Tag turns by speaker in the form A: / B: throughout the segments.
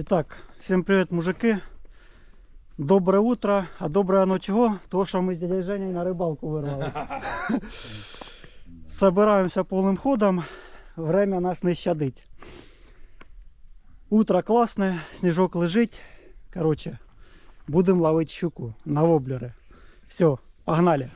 A: Итак, всем привет, мужики. Доброе утро. А доброе оно чего? То, що ми з дядей Женей на рибалку вирвались. Собираємося повним ходом. Время нас не щадить. Утро класне, сніжок лежить. Короче, будемо ловити щуку на воблери. Все, погнали.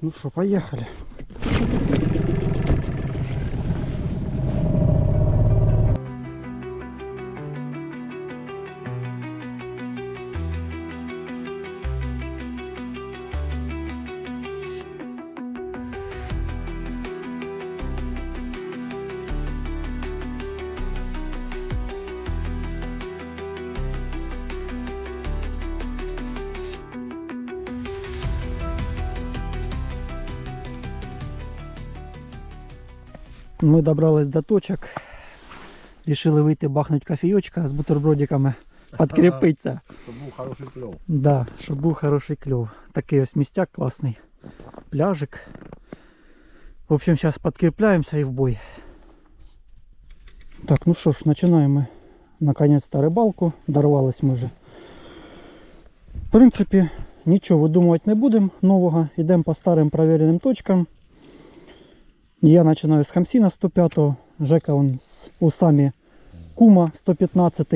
A: Ну что, поехали. Ми добрались до точок. Рішили вийти бахнути кофійочка з бутербродиками, підкріпитися.
B: Щоб був хороший кльов.
A: Да, щоб був хороший кльов. Такий ось містяк класний. Пляжик. В общем, зараз підкріпляємося і в бой. Так, ну що ж, починаємо наконец-то рибалку. Дорвались ми вже. В принципі, нічого видумувати не будемо нового. Йдемо по старим провіреним точкам. Я починаю з Хамсіна 105, Жека он з усами Кума 115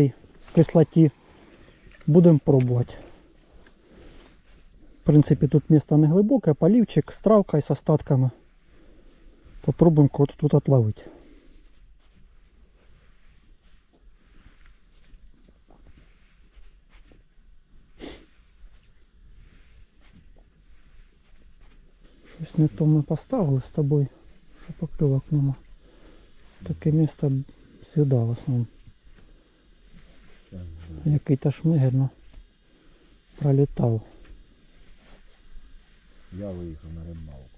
A: в кислоті. Будемо пробувати. В принципі, тут місто не глибоке, полівчик з травкою, з остатками. Попробуємо кого-то тут отловити. Щось не то ми поставили з тобою, що покльовок нема. Таке місто сюди в основному. Який-то шмигер, ну, пролітав.
B: Я виїхав на рибалку.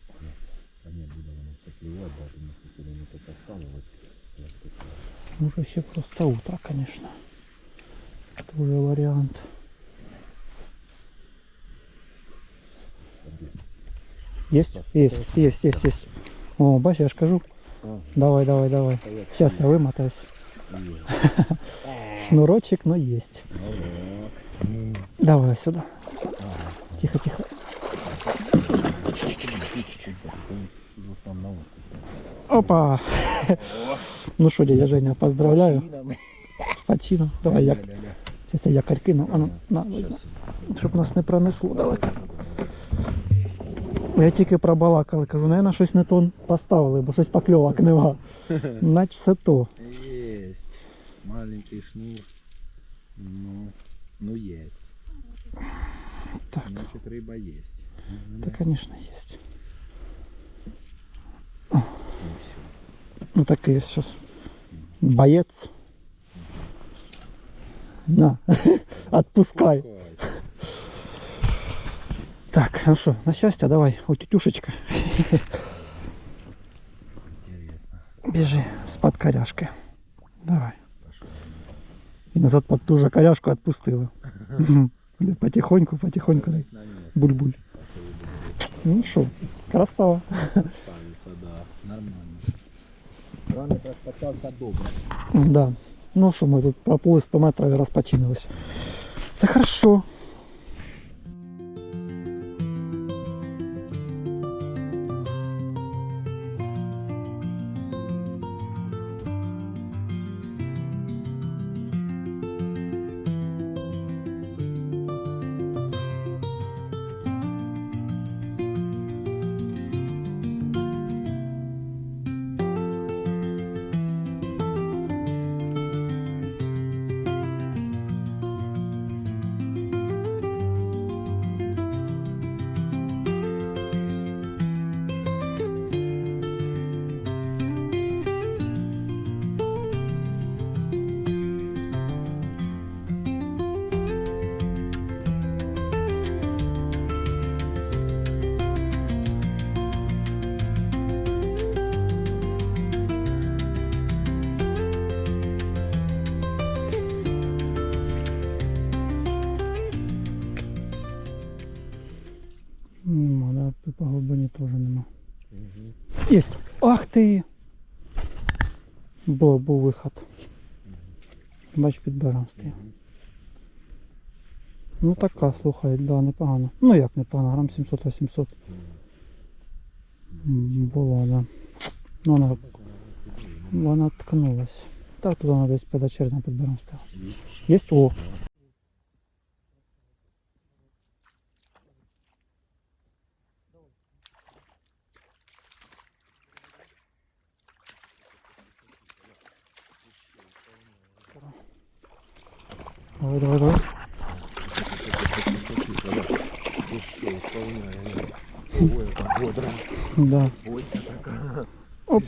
B: А ні, буде воно поклювати, даже наскільки вони то поставили. Я скажу.
A: Може ще просто утро, конечно. Тоже варіант. Есть? Есть, есть, есть, есть. О, бачиш, я ж кажу. Давай, давай, давай. Сейчас я вымотаюсь. Шнурочек, но есть.
B: Ну.
A: Давай сюда. Тихо, тихо. Опа! Ну что, дядя Женя, поздравляю. Почином. Давай я.
B: Ля-ля-ля.
A: Сейчас я якорь кину. А ну, на, возьми. Щоб нас не пронесло далеко. Я тільки пробалакали, кажу, наверное, щось не то поставили, бо щось покльовок нема. Наче все то.
B: Есть. Маленький шнур. Ну, ну есть.
A: Так,
B: Значит, рыба есть.
A: да, конечно, есть.
B: Ну,
A: Ну такий сейчас. Боец. На, отпускай.
B: всё.
A: Так, ну что, на счастье, давай, у тетюшечка.
B: Интересно.
A: Бежи з-под коряшки. Давай. І назад под ту же коряшку отпустила. Мгм. Потихоньку, потихоньку. дай.
B: На место.
A: Буль-буль. Ну что, красава.
B: Красавица, да. Нормально. Рано прокачався добре.
A: Да. Ну що, ми тут проплили 100 метрів і розпочинились. Це хорошо. Нема.
B: Угу.
A: Єсть. Ах ти! Бо був виход. Бач, підбирав стояв. Ну така, слухай, да, непогано. Ну як непогано, грам 700-800 м, було, да. Ну вона, вона ткнулась. Так, тут вона десь підочерна підбирав стала. Єсть? О! Давай, давай, давай.
B: Еще исполняю. Ой, это бодро.
A: Да.
B: Ой, такая.
A: Оп.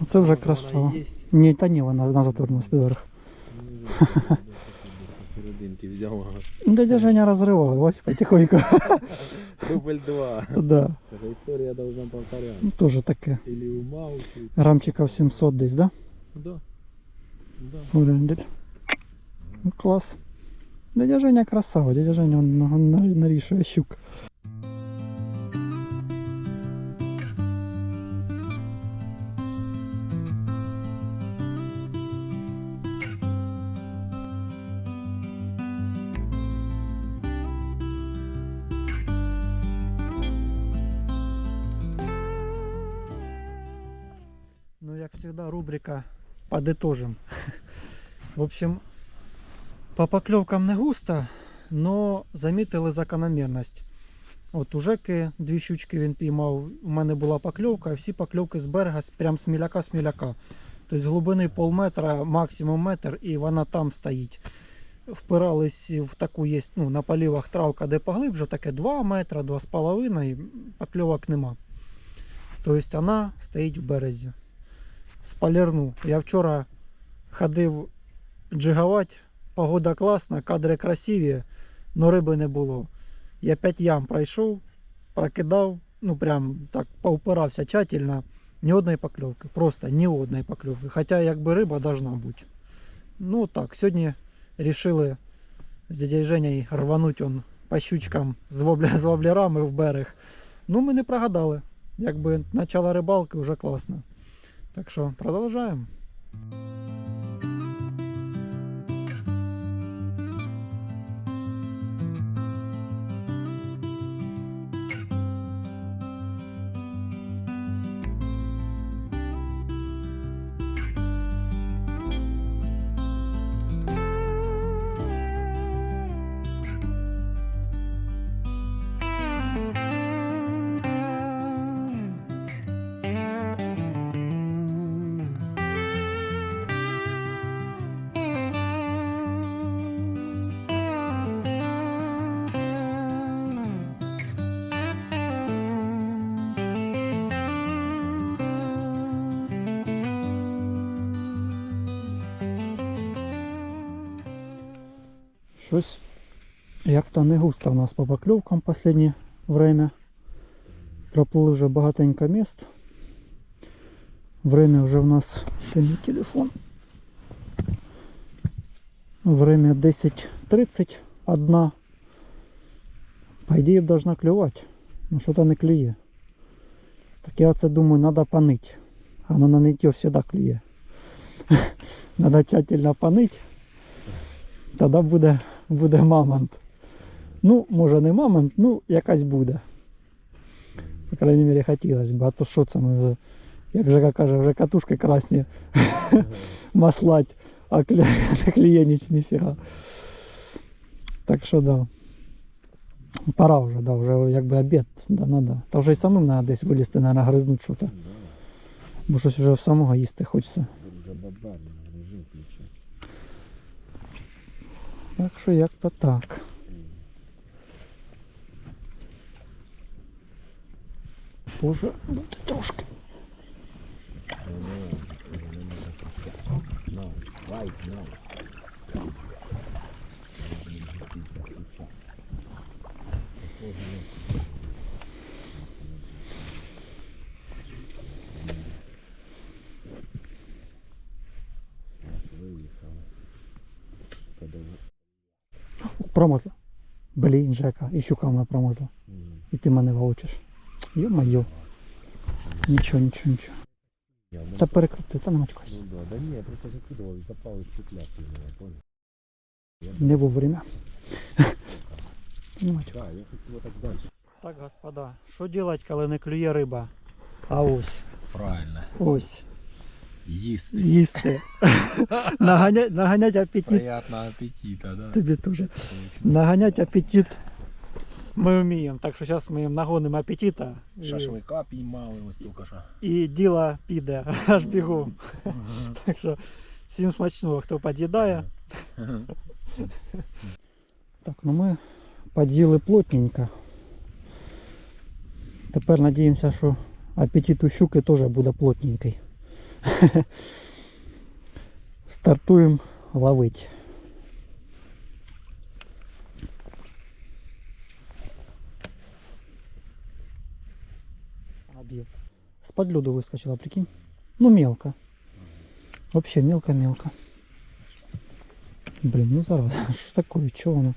A: Оце вже красава. Ні, та ні, вона назад вернулась підверх.
B: Серединки взял.
A: Дядя Женя розривав, ось потихоньку.
B: Дубль два.
A: да.
B: Эта история должна повторяться.
A: Ну, Тоже таке.
B: Или умалчивать.
A: Грамчиків 700 десь, да?
B: Да. Да.
A: Урендель. Ну, клас. Дядя Женя красава, дядя Женя он на- на- нарішує щук. Ну, як всегда, рубрика подытожим. В общем, по поклевкам не густо, но замітили закономірність. От у Жеки дві щучки він піймав, у мене була покльовка, всі покльовки з берега, прям з міляка-сміляка. Тобто глибини пол метра, максимум метр, і вона там стоїть. Впирались в таку є, ну, на полівах травка, де поглибше, таке 2 метра, 2,5, і покльовок нема. Тобто вона стоїть в березі. Спалерну. Я вчора ходив джиговать, погода класна, кадри красиві, но риби не було. Я 5 ям пройшов, прокидав, ну прям так поупирався тщательно, ні одної покльовки, просто ні одної покльовки. Хоча якби риба должна бути. Ну так, сьогодні рішили з дядей Женей рвануть он по щучкам з, воблерами в берег. Ну ми не прогадали. Якби начало рибалки вже класно. Так що продовжаємо. Щось як-то не густо у нас по покльовкам последнє время. Проплили вже багатенько міст. Время вже в нас Де мій телефон. Время 10.30 одна. По ідеї должна клювати. Ну що-то не клює. Так я оце думаю, треба понить. Оно на ниття завжди клює. Надо тщательно понить. Тоді буде, буде мамонт. Ну, може не мамонт, ну якась буде. По крайній мірі хотілося б, а то що це ми вже, як Жека каже, вже катушки красні маслать, а ніч ніфіга. Так що да. Пора вже, да, вже якби обід, да, надо. Та вже й самим треба десь вилізти, наверное, гризнуть щось. Бо щось вже самого їсти хочеться. Так що як-то так. Уже буде трошки.
B: No, right,
A: Блін, Жека, і щука в мене промозла.
B: М,
A: І ти мене вовчиш. Ё-моё. Нічого, нічого, нічого.
B: Я, ну,
A: Та перекрути, та не матюкайся.
B: Ну да, да не, я просто закидывал и запал и цепляк меня, понял?
A: Не вовремя. Не матюкайся.
B: Да, я хочу вот так дальше.
A: Так, господа, що делать, коли не клює риба? А ось,
B: Правильно.
A: ось,
B: Їсти.
A: їсти. Наганять, наганять апетит.
B: Приятного аппетита, да?
A: Тобі теж. Наганять апетит ми вміємо. Так що зараз ми їм нагонимо апетита. і-
B: Шашлика піймали ось тільки що.
A: І діло піде аж бігом. Так що всім смачного, хто під'їдає. Так, ну ми поділи плотненько. Тепер надіємося, що апетит у щуки теж буде плотненький. Стартуємо ловити. Объект. С-под лёду выскочила, прикинь. Ну мелко. Вообще мелко-мелко. Блин, ну зараза, что такое, что оно?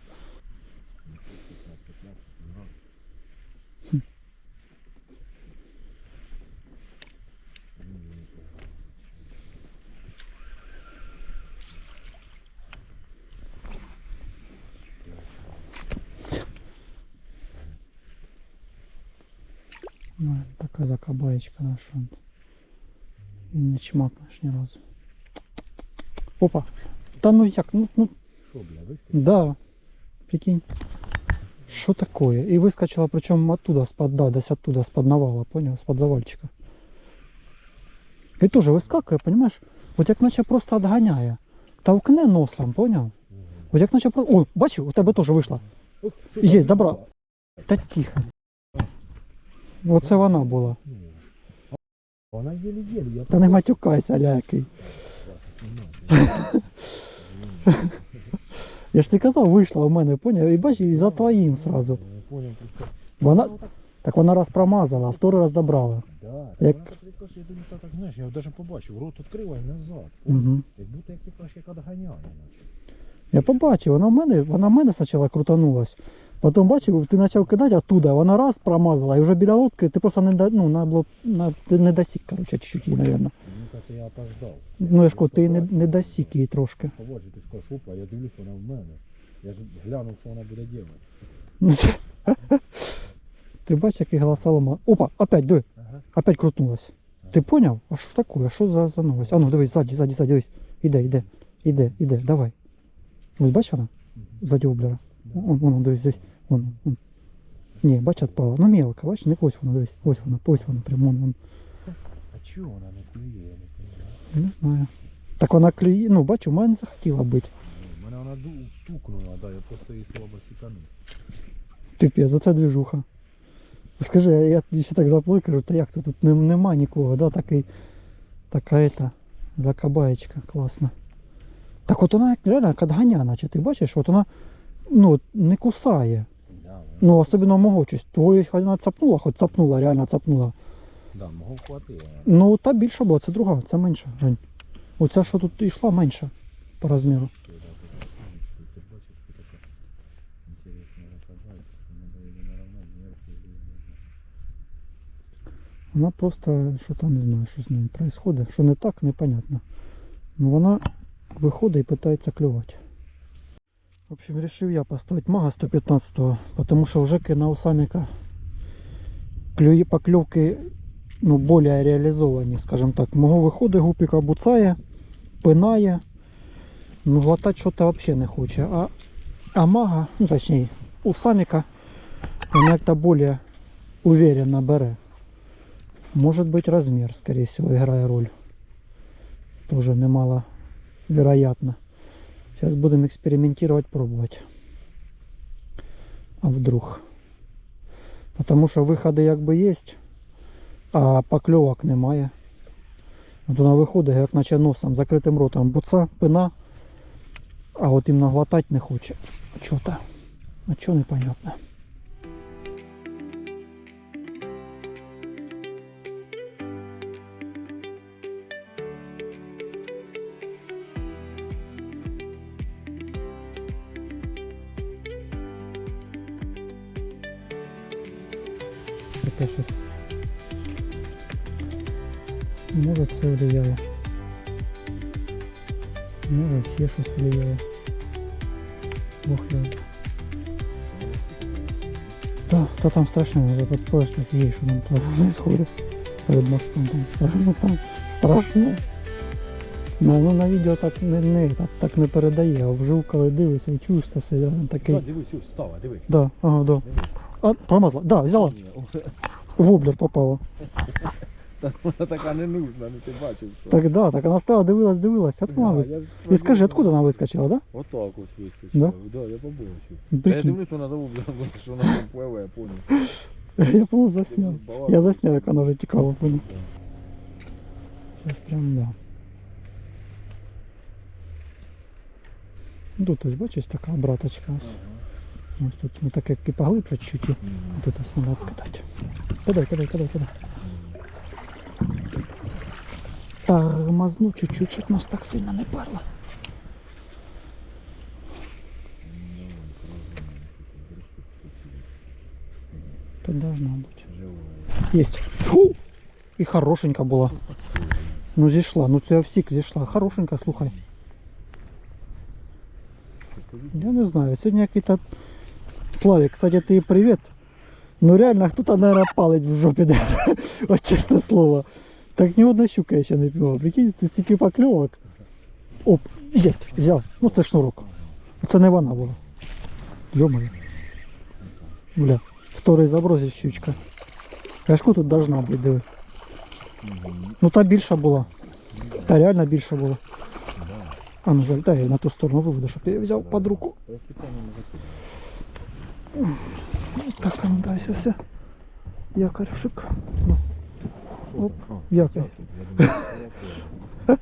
A: Ну, така закабаєчка наша. І не чмакнеш ні разу. Опа! Та ну як, ну, ну
B: Що, бля, вискочив?
A: Да. Прикинь. Что такое? И выскочила, причем оттуда, с-под, да, десь оттуда, с-под навала, понял, с-под завальчика. И тоже выскакиває, понимаешь? От як наче просто отганяє. Толкне носом, понял? От як наче просто... Ой, бачив, у тебе теж вийшла. Є, добра. Та тихо. Оце вона була.
B: Вона єлі-єлі,
A: Та не матюкайся, лякий. Я ж ти казав, вийшла у мене, поняв? І бачиш, і за твоїм сразу. Вона,
B: так,
A: вона раз промазала, а второй раз добрала.
B: да.
A: Як-
B: Вона так я думаю, так, знаєш, я навіть побачив, рот відкрила і назад.
A: Угу.
B: Як будто як ти кажеш, як відганяє.
A: Я побачив, вона в мене, вона в мене спочатку крутанулась. Потім бачив, ти почав кидати оттуда, вона раз промазала, і вже біля лодки ти просто не, до- ну, на, бло- на, ти не досік, короче, чуть-чуть її, мабуть.
B: Мені кажется, я опоздав.
A: Ну, я ж кажу, ти не, не досік її трошки.
B: Побачив, ти ж кажеш, опа, я дивлюсь, вона в мене. Я ж глянув, що вона буде робити.
A: Ну, Ти бачиш, який голоса лома. Опа, опять, диви,
B: Ага.
A: опять крутнулась. Ти поняв? А що ж таке? А що за, за новость? А ну дивись, ззаді, ззаді, ззаді, дивись. Іде, іде, іде, іде, давай. Ось бачиш вона? Ззаді облера. Вон, вон, дивись, дивись. Вон, вон. Ні, бач, отпала. Ну мелко, бачиш, не ось вона, дивись. Ось вона, ось вона, прямо вон, вон.
B: А чого вона не клює, я не розумію.
A: Не знаю. Так вона клює, ну бачу, в мене захотіла бути.
B: У мене вона ду- тукнула, да, я просто її слабо сіканув.
A: Піпець, за це двіжуха. Скажи, я тоді ще так заплив, кажу, та як це тут нем- нема нікого, да, такий, така ета, закабаєчка, класна. Так от вона як реально як отганя, наче ти бачиш, от вона ну, не кусає.
B: Да,
A: Ну, особливо мого щось. Твою хоч вона цапнула, хоч цапнула, реально цапнула.
B: да, мого хватило.
A: Ну, та більша була, це друга, це менша. Жень. Оця, що тут йшла, менша по розміру.
B: Ти бачиш, що таке інтересне розказати, треба її наравнати, зверху і
A: Вона просто що там не знаю, що з нею відбувається. Що не так, непонятно. Ну вона виходить і питається клювати. В общем, вирішив я поставити мага 115-го, тому що вже на усаміка клює, покльовки ну, більш реалізовані, скажімо так. Мого виходить гупіка буцає, пинає, ну щось взагалі не хоче. А, а мага, ну точніше, усаміка, вона як-то більш уверенно бере. Может быть размер, скорее всего, играя роль. Тоже немало вероятно. Сейчас будем экспериментировать, пробовать. А вдруг? Потому що виходи якби є, а покльовок немає. От вона виходить, як наче носом, закритим ротом. Буца, пина, а от именно глотать не хоче. А чого то? А чого непонятно. таке щось. Може це влияло. Може ще щось влияло. Бог його. Та, та там страшно вже подпорожніх є, що нам то сходить. Перед мостом там страшно, там страшно. Ну, на відео так не, не, так, так не передає, а вжив, коли дивишся і чуєш це все, я такий.
B: Да, дивись, ось става, диви.
A: Да, ага, да. А, промазала. Да, взяла.
B: Ні, о,
A: Воблер попала.
B: та Вона така не нужна, ну ти бачив, що.
A: Так да, так вона стала, дивилась, дивилась, откуда вона вискочила? І скажи, откуда вона вискочила, да?
B: Отак ось вискочила.
A: Да?
B: Да, я побачив. Я
A: Прикинь.
B: дивлюсь, вона завублена, що вона там пливе, я понял.
A: Я помню засняв. Я засняв, як вона вже тікала, понял. Сейчас прям да. Тут ось бачиш така обраточка. Ось, ось тут ну, так як і поглибше чуть-чуть. і Тут ось треба кидати. Кидай, кидай, кидай, кидай. Тормозну чуть-чуть, щоб нас так сильно не парло. Тут должна бути. Есть. Фу! І хорошенька була. Ну зійшла, ну це всік зійшла. Хорошенька, слухай. Я не знаю, сьогодні який-то... Славик, кстати, ти привіт. Ну реально, хто-то, наверное, палить в жопі. Да? От чесне слово. Так ні одна щука я ще не пила. Прикинь, ти стільки покльовок. Оп, є, взяв. Ну це шнурок. Це не вона була. Йомаю. Бля, вторий заброс і щучка. Кашку тут должна бути, диви. Ну та більша була. Та реально більша була. А ну жаль, дай я на ту сторону виведу, щоб я її взяв під руку.
B: Я спеціально не закидав.
A: Так, а ну дай все. Якоршик. Ну, Оп,
B: О,
A: якорь.
B: тут, я думаю, це якорь.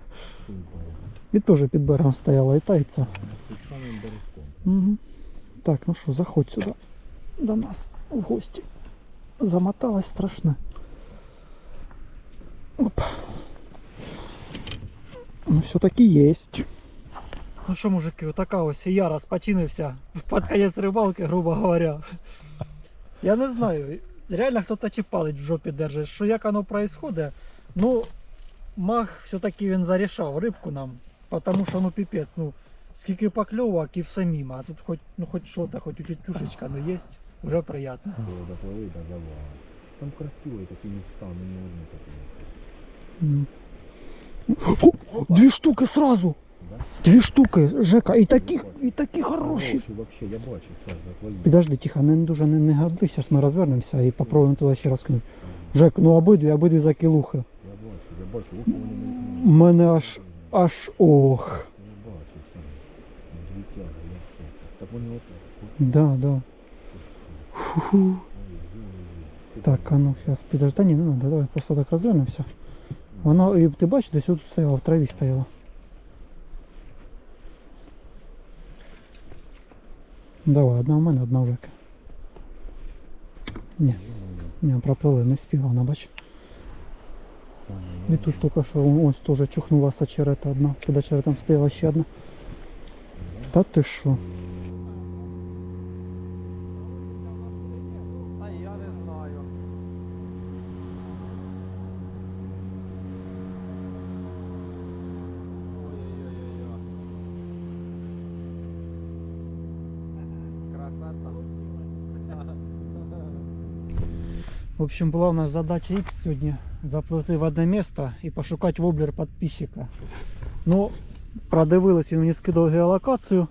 A: І теж під берегом стояла і тається.
B: Тут самим бережком.
A: Угу. Так, ну що, заходь сюди до нас в гості. Замоталась страшно. Оп. Ну, все-таки есть. Ну що, мужики, отака ось я розпочинився під кінець рибалки, грубо говоря. Я не знаю, реально хто-то чи палить в жопі держить, що як воно происходит. Ну, маг все-таки він зарішав рибку нам, тому що ну піпець, ну скільки покльовок і все мимо. А тут хоч, ну хоч що-то, хоч тютюшечка, ну є, вже приємно.
B: Завала. Там красивые такие места, но не одни такие.
A: Дві штуки сразу! Дві штуки, Жека, і такі, і такі хороші.
B: Вообще, я бачив зараз твої.
A: Підожди, тихо, не дуже не, не гадли, зараз ми розвернемося і попробуємо туди ще раз кинути. Жек, ну обидві, обидві за кілухи.
B: Я бачив, я бачив, ох, вони не
A: У мене аж, аж ох.
B: Я я все. Так вони от.
A: Да, да. Фу-ху. Так, а ну зараз підожди, ні, не надо, давай просто так розвернемося. Воно, і ти бачиш, десь тут стояло, в траві стояло. Давай, одна у мене, одна в Жеки. Ні, ні, пропили, не спіла, вона бач. І тут тільки що ось теж чухнула черета одна. Під черетом стояла ще одна. Та ти що? Общем, была у нас задача X сегодня заплити в одне місце і пошукати воблер підписчика. Ну, продивились, він мені скидав геолокацію.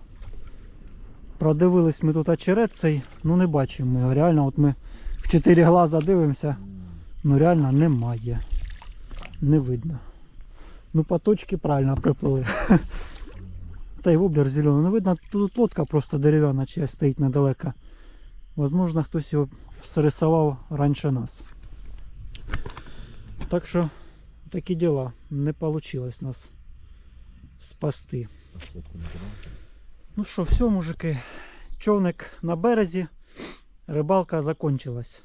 A: Продивились ми тут очерет цей, ну не бачимо. Реально, от ми в 4 глаза дивимося, ну реально немає. Не видно. Ну по точці правильно приплили. Та й воблер зелений. Ну видно, тут лодка просто дерев'яна чиясь стоїть недалеко. Возможно, хтось його срисував раніше нас. Так що такі діла. Не вийшло нас спасти. Ну що, все, мужики. Човник на березі. Рибалка закончилась.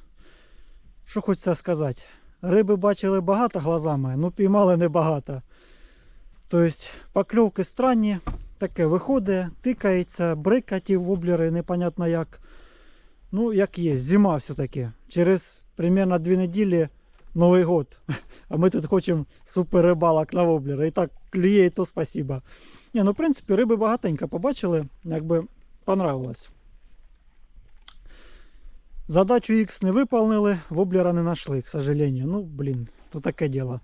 A: Що хочеться сказати? Риби бачили багато глазами, ну піймали небагато. Тобто покльовки странні, таке виходить, тикається, брикаті воблери, непонятно як. Ну, як є, зима все-таки. Через примерно дві неділі Новий год. А ми тут хочемо супер рибалок на воблера. І так клює, і то спасіба. Ні, ну в принципі риби багатенько побачили, якби понравилось. Задачу X не выполнили, воблера не нашли, к сожалению. Ну, блин, то таке діло.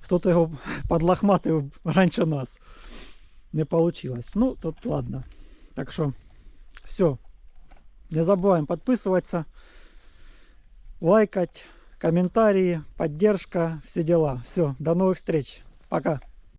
A: Хто-то його подлохматив раніше нас. Не получилось. Ну, тут ладно. Так що, все. Не забываем подписываться, лайкать, комментарии, поддержка, все дела. Все, до новых встреч. Пока.